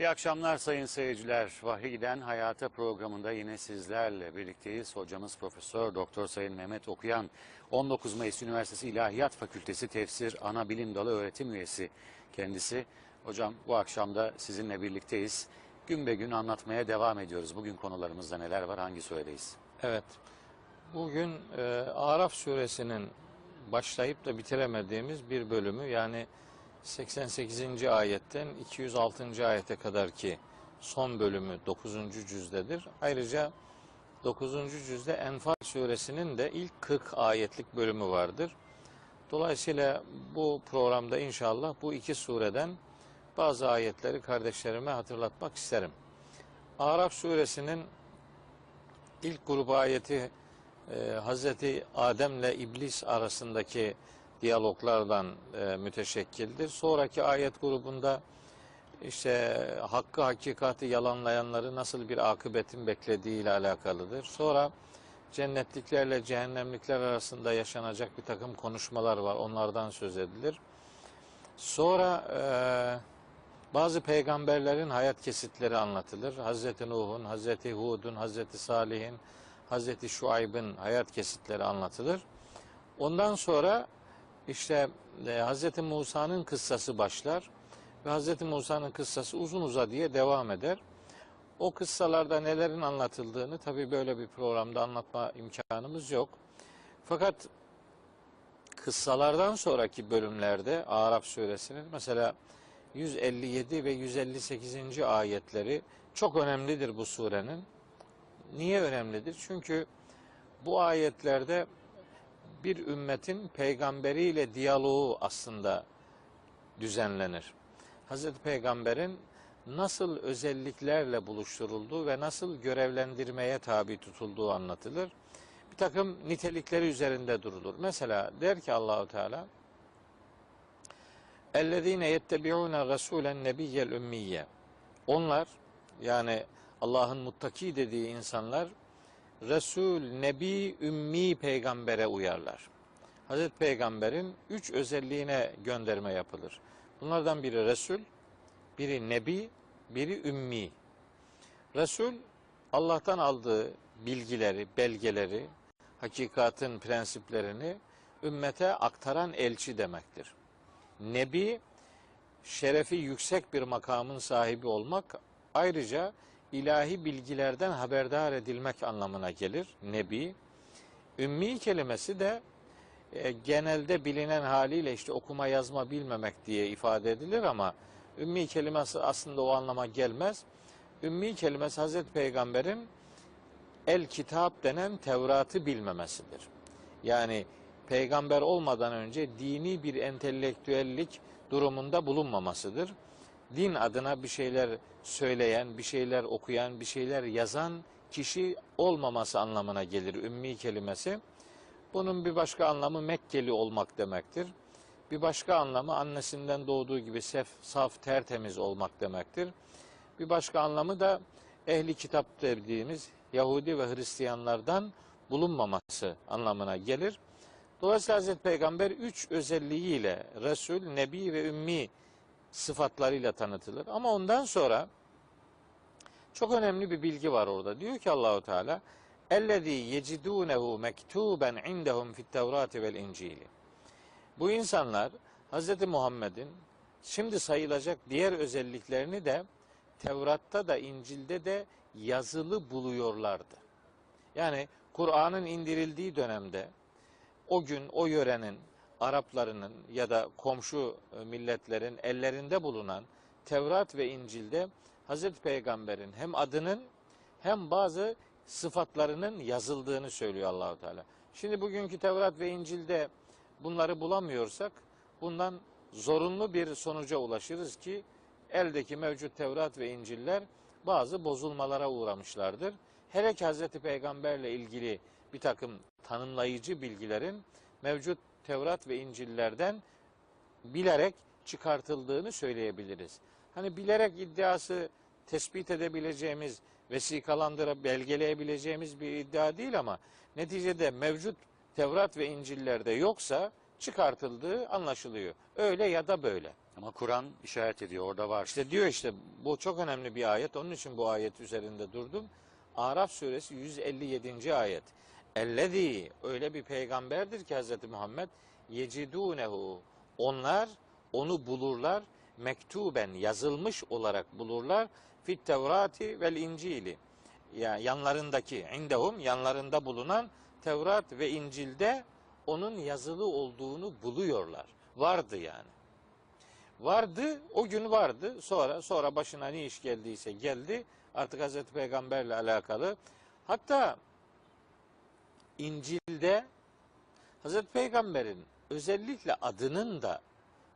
İyi akşamlar sayın seyirciler. Vahiyden Hayata programında yine sizlerle birlikteyiz. Hocamız Profesör Doktor Sayın Mehmet Okuyan 19 Mayıs Üniversitesi İlahiyat Fakültesi Tefsir Ana Bilim Dalı öğretim üyesi kendisi. Hocam bu akşam da sizinle birlikteyiz. Gün be gün anlatmaya devam ediyoruz. Bugün konularımızda neler var, hangi suredeyiz? Evet. Bugün e, Araf suresinin başlayıp da bitiremediğimiz bir bölümü yani 88. ayetten 206. ayete kadar ki son bölümü 9. cüzdedir. Ayrıca 9. cüzde Enfal suresinin de ilk 40 ayetlik bölümü vardır. Dolayısıyla bu programda inşallah bu iki sureden bazı ayetleri kardeşlerime hatırlatmak isterim. Araf suresinin ilk grup ayeti e, Hazreti Adem'le İblis arasındaki diyaloglardan e, müteşekkildir. Sonraki ayet grubunda işte hakkı hakikati yalanlayanları nasıl bir akıbetin beklediği ile alakalıdır. Sonra cennetliklerle cehennemlikler arasında yaşanacak bir takım konuşmalar var. Onlardan söz edilir. Sonra e, bazı peygamberlerin hayat kesitleri anlatılır. Hazreti Nuh'un, Hazreti Hud'un, Hazreti Salih'in, Hazreti Şuayb'ın hayat kesitleri anlatılır. Ondan sonra işte e, Hazreti Musa'nın kıssası başlar ve Hazreti Musa'nın kıssası uzun uza diye devam eder. O kıssalarda nelerin anlatıldığını tabii böyle bir programda anlatma imkanımız yok. Fakat kıssalardan sonraki bölümlerde Araf suresinin mesela 157 ve 158. ayetleri çok önemlidir bu surenin. Niye önemlidir? Çünkü bu ayetlerde bir ümmetin peygamberiyle diyaloğu aslında düzenlenir. Hazreti Peygamber'in nasıl özelliklerle buluşturulduğu ve nasıl görevlendirmeye tabi tutulduğu anlatılır. Bir takım nitelikleri üzerinde durulur. Mesela der ki Allahu Teala اَلَّذ۪ينَ يَتَّبِعُونَ رَسُولًا نَبِيَّ الْاُمِّيَّ Onlar yani Allah'ın muttaki dediği insanlar Resul, Nebi, Ümmi peygambere uyarlar. Hazreti Peygamber'in üç özelliğine gönderme yapılır. Bunlardan biri Resul, biri Nebi, biri Ümmi. Resul, Allah'tan aldığı bilgileri, belgeleri, hakikatın prensiplerini ümmete aktaran elçi demektir. Nebi, şerefi yüksek bir makamın sahibi olmak, ayrıca ilahi bilgilerden haberdar edilmek anlamına gelir. Nebi. Ümmi kelimesi de e, genelde bilinen haliyle işte okuma yazma bilmemek diye ifade edilir ama ümmi kelimesi aslında o anlama gelmez. Ümmi kelimesi Hazreti Peygamber'in el kitap denen Tevrat'ı bilmemesidir. Yani peygamber olmadan önce dini bir entelektüellik durumunda bulunmamasıdır din adına bir şeyler söyleyen, bir şeyler okuyan, bir şeyler yazan kişi olmaması anlamına gelir ümmi kelimesi. Bunun bir başka anlamı Mekkeli olmak demektir. Bir başka anlamı annesinden doğduğu gibi sef, saf, tertemiz olmak demektir. Bir başka anlamı da ehli kitap dediğimiz Yahudi ve Hristiyanlardan bulunmaması anlamına gelir. Dolayısıyla Hazreti Peygamber üç özelliğiyle Resul, Nebi ve Ümmi sıfatlarıyla tanıtılır. Ama ondan sonra çok önemli bir bilgi var orada. Diyor ki Allahu Teala "Ellezî yecidûnehu mektuben indehum fit-Tevrati vel İncili." Bu insanlar Hz. Muhammed'in şimdi sayılacak diğer özelliklerini de Tevrat'ta da İncil'de de yazılı buluyorlardı. Yani Kur'an'ın indirildiği dönemde o gün o yörenin Araplarının ya da komşu e, milletlerin ellerinde bulunan Tevrat ve İncil'de Hazreti Peygamber'in hem adının hem bazı sıfatlarının yazıldığını söylüyor Allahu Teala. Şimdi bugünkü Tevrat ve İncil'de bunları bulamıyorsak bundan zorunlu bir sonuca ulaşırız ki eldeki mevcut Tevrat ve İncil'ler bazı bozulmalara uğramışlardır. Hele ki Hazreti Peygamberle ilgili bir takım tanımlayıcı bilgilerin mevcut Tevrat ve İncil'lerden bilerek çıkartıldığını söyleyebiliriz. Hani bilerek iddiası tespit edebileceğimiz, vesikalandıra belgeleyebileceğimiz bir iddia değil ama neticede mevcut Tevrat ve İncil'lerde yoksa çıkartıldığı anlaşılıyor. Öyle ya da böyle. Ama Kur'an işaret ediyor orada var. İşte diyor işte bu çok önemli bir ayet. Onun için bu ayet üzerinde durdum. Araf suresi 157. ayet. Ellezî öyle bir peygamberdir ki Hz. Muhammed yecidûnehu onlar onu bulurlar mektuben yazılmış olarak bulurlar fit tevrati vel incili yani yanlarındaki indehum yanlarında bulunan Tevrat ve İncil'de onun yazılı olduğunu buluyorlar. Vardı yani. Vardı, o gün vardı. Sonra sonra başına ne iş geldiyse geldi. Artık Hazreti Peygamberle alakalı. Hatta İncil'de Hazreti Peygamber'in özellikle adının da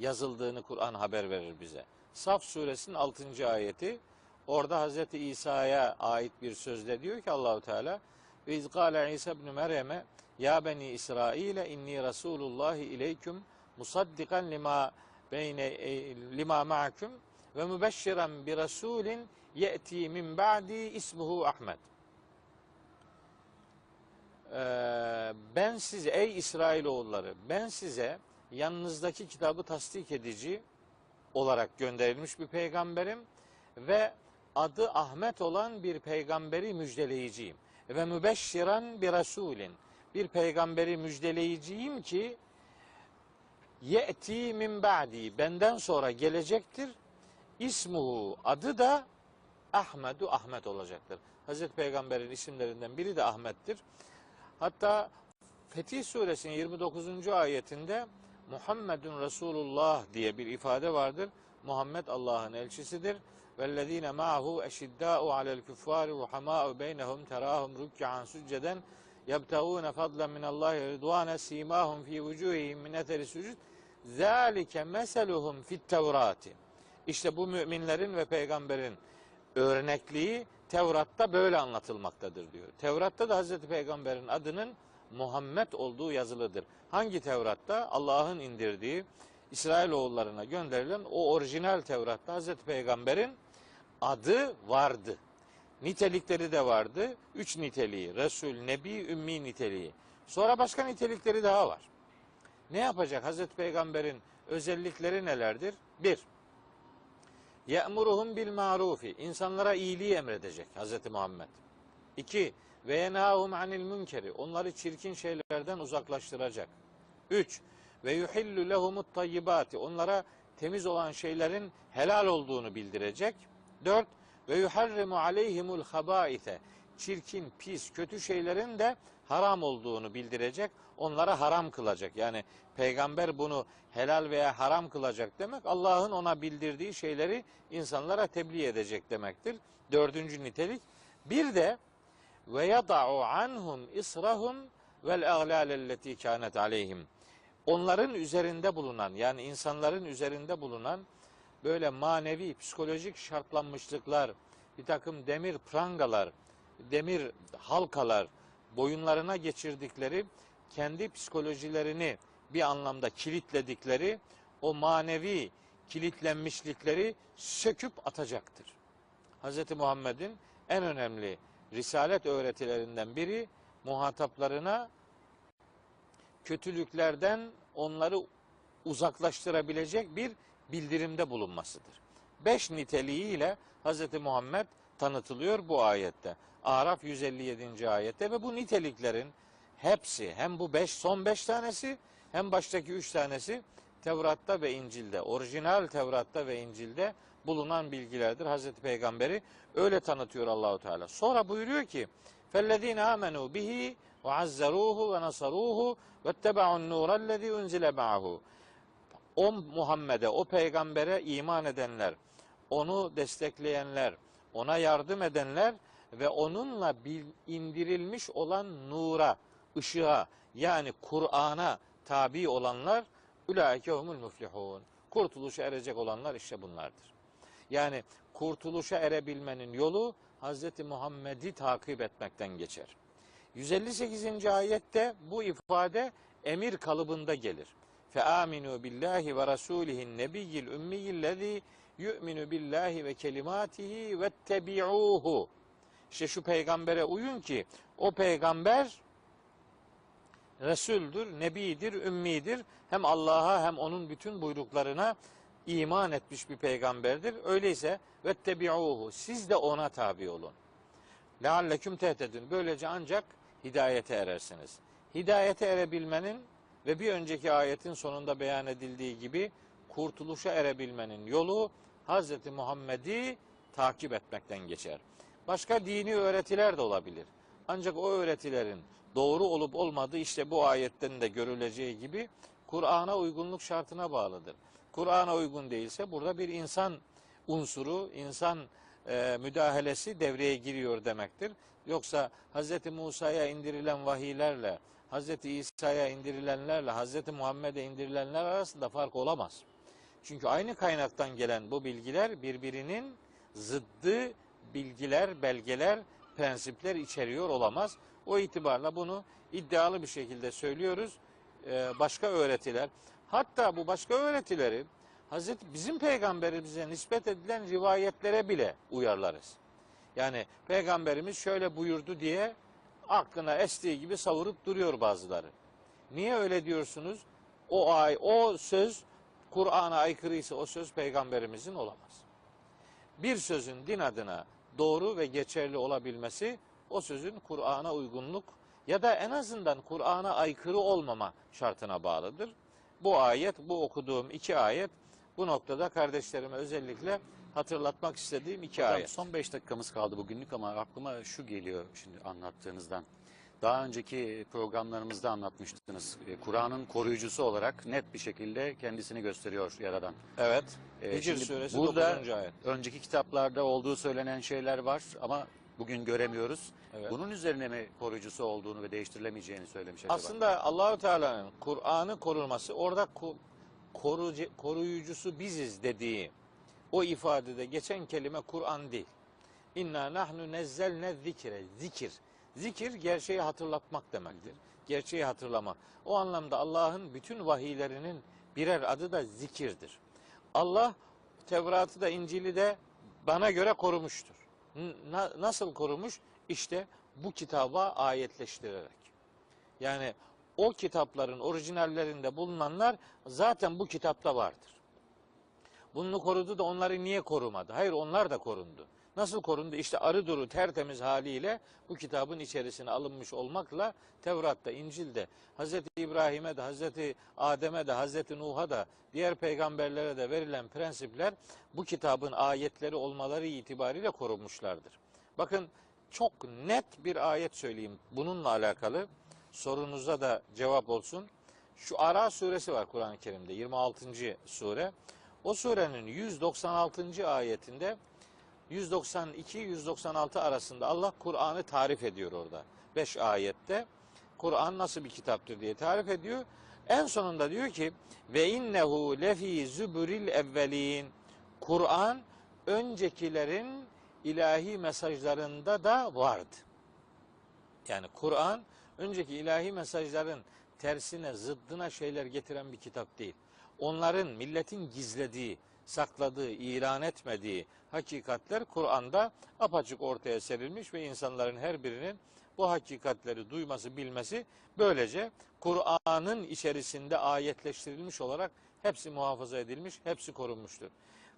yazıldığını Kur'an haber verir bize. Saf suresinin 6. ayeti orada Hazreti İsa'ya ait bir sözle diyor ki Allahu Teala ve izgâle İsa ibn Meryem'e ya beni İsrail'e inni Resulullah ileyküm musaddikan lima beyne e, lima ma'akum ve mübeşşiren bi rasulin ye'ti min ba'di ismuhu Ahmet. Ee, ben size ey İsrailoğulları ben size yanınızdaki kitabı tasdik edici olarak gönderilmiş bir peygamberim ve adı Ahmet olan bir peygamberi müjdeleyiciyim. Ve mübeşşiran bir rasulin bir peygamberi müjdeleyiciyim ki ye'ti min ba'di benden sonra gelecektir. İsmuhu adı da Ahmedu Ahmet olacaktır. Hazreti Peygamber'in isimlerinden biri de Ahmet'tir. Hatta Fetih Suresinin 29. ayetinde Muhammedun Resulullah diye bir ifade vardır. Muhammed Allah'ın elçisidir. Vellezine ma'hu eşiddâ'u alel küffâri ruhamâ'u beynehum terâhum rük'an sücceden yebtağûne fadlen minallahi ridvâne sîmâhum fî vücûhihim min eteri sücud zâlike meseluhum fit tevrati. İşte bu müminlerin ve peygamberin örnekliği Tevrat'ta böyle anlatılmaktadır diyor. Tevrat'ta da Hazreti Peygamber'in adının Muhammed olduğu yazılıdır. Hangi Tevrat'ta? Allah'ın indirdiği İsrailoğullarına gönderilen o orijinal Tevrat'ta Hazreti Peygamber'in adı vardı. Nitelikleri de vardı. Üç niteliği. Resul, Nebi, Ümmi niteliği. Sonra başka nitelikleri daha var. Ne yapacak? Hazreti Peygamber'in özellikleri nelerdir? Bir, Ye'muruhum bil marufi. İnsanlara iyiliği emredecek Hazreti Muhammed. İki, ve yenahum anil münkeri. Onları çirkin şeylerden uzaklaştıracak. Üç, ve yuhillu lehumut tayyibati. Onlara temiz olan şeylerin helal olduğunu bildirecek. Dört, ve yuharrimu aleyhimul habaite. Çirkin, pis, kötü şeylerin de haram olduğunu bildirecek. Onlara haram kılacak. Yani peygamber bunu helal veya haram kılacak demek Allah'ın ona bildirdiği şeyleri insanlara tebliğ edecek demektir. Dördüncü nitelik. Bir de ve yada'u anhum israhum vel aglâlelleti kânet aleyhim. Onların üzerinde bulunan yani insanların üzerinde bulunan böyle manevi, psikolojik şartlanmışlıklar, bir takım demir prangalar, demir halkalar, boyunlarına geçirdikleri kendi psikolojilerini bir anlamda kilitledikleri o manevi kilitlenmişlikleri söküp atacaktır. Hz. Muhammed'in en önemli risalet öğretilerinden biri muhataplarına kötülüklerden onları uzaklaştırabilecek bir bildirimde bulunmasıdır. Beş niteliğiyle Hz. Muhammed tanıtılıyor bu ayette. Araf 157. ayette ve bu niteliklerin hepsi hem bu beş son beş tanesi hem baştaki üç tanesi Tevrat'ta ve İncil'de, orijinal Tevrat'ta ve İncil'de bulunan bilgilerdir. Hazreti Peygamber'i öyle tanıtıyor Allahu Teala. Sonra buyuruyor ki: "Fellezine amenu bihi ve azzaruhu ve nasaruhu ve tebau'n nurellezî unzile ma'ahu." O Muhammed'e, o peygambere iman edenler, onu destekleyenler, ona yardım edenler ve onunla indirilmiş olan nura, ışığa yani Kur'an'a tabi olanlar ulaike humul muflihun. Kurtuluşa erecek olanlar işte bunlardır. Yani kurtuluşa erebilmenin yolu Hz. Muhammed'i takip etmekten geçer. 158. ayette bu ifade emir kalıbında gelir. Fe aminu billahi ve rasulihin nebiyyil ümmiyillezî yu'minu billahi ve kelimatihi ve tebi'uhu. İşte şu peygambere uyun ki o peygamber Resuldür, Nebidir, Ümmidir. Hem Allah'a hem onun bütün buyruklarına iman etmiş bir peygamberdir. Öyleyse vettebi'uhu siz de ona tabi olun. Lealleküm tehtedün. Böylece ancak hidayete erersiniz. Hidayete erebilmenin ve bir önceki ayetin sonunda beyan edildiği gibi kurtuluşa erebilmenin yolu Hz. Muhammed'i takip etmekten geçer. Başka dini öğretiler de olabilir. Ancak o öğretilerin doğru olup olmadığı işte bu ayetten de görüleceği gibi Kur'an'a uygunluk şartına bağlıdır. Kur'an'a uygun değilse burada bir insan unsuru, insan e, müdahalesi devreye giriyor demektir. Yoksa Hz. Musa'ya indirilen vahiylerle, Hz. İsa'ya indirilenlerle, Hz. Muhammed'e indirilenler arasında fark olamaz. Çünkü aynı kaynaktan gelen bu bilgiler birbirinin zıddı bilgiler, belgeler, prensipler içeriyor olamaz. O itibarla bunu iddialı bir şekilde söylüyoruz. Ee, başka öğretiler, hatta bu başka öğretileri Hazreti bizim peygamberimize nispet edilen rivayetlere bile uyarlarız. Yani peygamberimiz şöyle buyurdu diye aklına estiği gibi savurup duruyor bazıları. Niye öyle diyorsunuz? O ay, o söz Kur'an'a aykırıysa o söz peygamberimizin olamaz. Bir sözün din adına doğru ve geçerli olabilmesi o sözün Kur'an'a uygunluk ya da en azından Kur'an'a aykırı olmama şartına bağlıdır. Bu ayet, bu okuduğum iki ayet bu noktada kardeşlerime özellikle hatırlatmak istediğim iki Hocam ayet. son 5 dakikamız kaldı bugünlük ama aklıma şu geliyor şimdi anlattığınızdan. Daha önceki programlarımızda anlatmıştınız. E, Kur'an'ın koruyucusu olarak net bir şekilde kendisini gösteriyor Yaradan. Evet. E, Hicr şimdi suresi burada 9. ayet. önceki kitaplarda olduğu söylenen şeyler var ama bugün göremiyoruz. Evet. Bunun üzerine mi koruyucusu olduğunu ve değiştirilemeyeceğini söylemiş acaba? Aslında Allahu Teala'nın Kur'an'ı korunması orada korucu, koruyucusu biziz dediği o ifadede geçen kelime Kur'an değil. İnna nahnu nezzelne zikre. Zikir. Zikir gerçeği hatırlatmak demektir. Gerçeği hatırlamak. O anlamda Allah'ın bütün vahiylerinin birer adı da zikirdir. Allah Tevrat'ı da İncil'i de bana göre korumuştur. Na- nasıl korumuş? İşte bu kitaba ayetleştirerek. Yani o kitapların orijinallerinde bulunanlar zaten bu kitapta vardır. Bunu korudu da onları niye korumadı? Hayır onlar da korundu. Nasıl korundu? İşte arı duru tertemiz haliyle bu kitabın içerisine alınmış olmakla Tevrat'ta, İncil'de, Hz. İbrahim'e de, Hz. Adem'e de, Hz. Nuh'a da, diğer peygamberlere de verilen prensipler bu kitabın ayetleri olmaları itibariyle korunmuşlardır. Bakın çok net bir ayet söyleyeyim bununla alakalı. Sorunuza da cevap olsun. Şu Ara suresi var Kur'an-ı Kerim'de 26. sure. O surenin 196. ayetinde 192-196 arasında Allah Kur'an'ı tarif ediyor orada. 5 ayette Kur'an nasıl bir kitaptır diye tarif ediyor. En sonunda diyor ki ve innehu lefi zübüril evvelin. Kur'an öncekilerin ilahi mesajlarında da vardı. Yani Kur'an önceki ilahi mesajların tersine, zıddına şeyler getiren bir kitap değil. Onların milletin gizlediği, sakladığı, ilan etmediği hakikatler Kur'an'da apaçık ortaya serilmiş ve insanların her birinin bu hakikatleri duyması, bilmesi böylece Kur'an'ın içerisinde ayetleştirilmiş olarak hepsi muhafaza edilmiş, hepsi korunmuştur.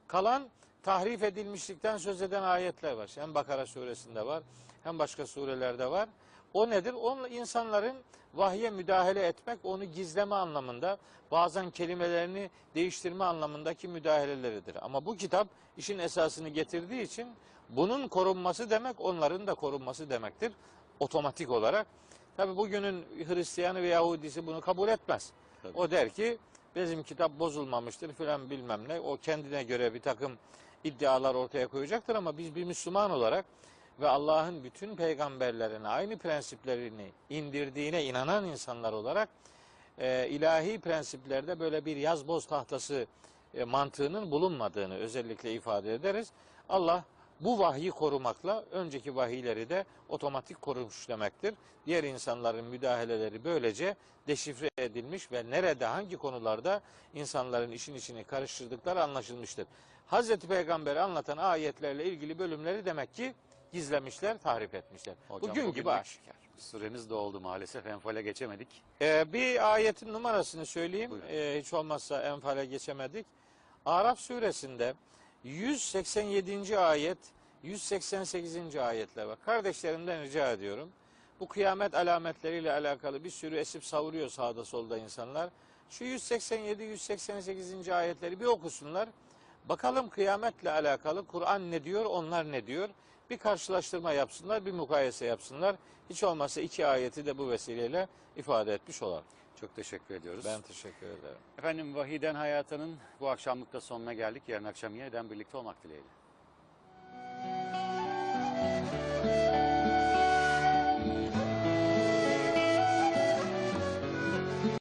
Kalan tahrif edilmişlikten söz eden ayetler var. Hem Bakara suresinde var, hem başka surelerde var. O nedir? Onun insanların vahye müdahale etmek, onu gizleme anlamında, bazen kelimelerini değiştirme anlamındaki müdahaleleridir. Ama bu kitap işin esasını getirdiği için bunun korunması demek, onların da korunması demektir. Otomatik olarak. Tabi bugünün Hristiyanı ve Yahudisi bunu kabul etmez. Tabii. O der ki bizim kitap bozulmamıştır filan bilmem ne. O kendine göre bir takım iddialar ortaya koyacaktır ama biz bir Müslüman olarak ve Allah'ın bütün peygamberlerine aynı prensiplerini indirdiğine inanan insanlar olarak e, ilahi prensiplerde böyle bir yaz boz tahtası e, mantığının bulunmadığını özellikle ifade ederiz. Allah bu vahyi korumakla önceki vahiyleri de otomatik korumuş demektir. Diğer insanların müdahaleleri böylece deşifre edilmiş ve nerede hangi konularda insanların işin içini karıştırdıkları anlaşılmıştır. Hazreti Peygamber'i anlatan ayetlerle ilgili bölümleri demek ki gizlemişler, tahrip etmişler. Hocam, Bugün gibi aşikar. Süremiz doldu maalesef. Enfale geçemedik. Ee, bir ayetin numarasını söyleyeyim. Buyurun. Ee, hiç olmazsa enfale geçemedik. Araf suresinde 187. ayet, 188. ayetler var. Kardeşlerimden rica ediyorum. Bu kıyamet alametleriyle alakalı bir sürü esip savuruyor sağda solda insanlar. Şu 187 188. ayetleri bir okusunlar. Bakalım kıyametle alakalı Kur'an ne diyor, onlar ne diyor? Bir karşılaştırma yapsınlar, bir mukayese yapsınlar. Hiç olmazsa iki ayeti de bu vesileyle ifade etmiş olalım. Çok teşekkür ediyoruz. Ben teşekkür ederim. Efendim Vahiden Hayatı'nın bu akşamlık da sonuna geldik. Yarın akşam yeniden birlikte olmak dileğiyle.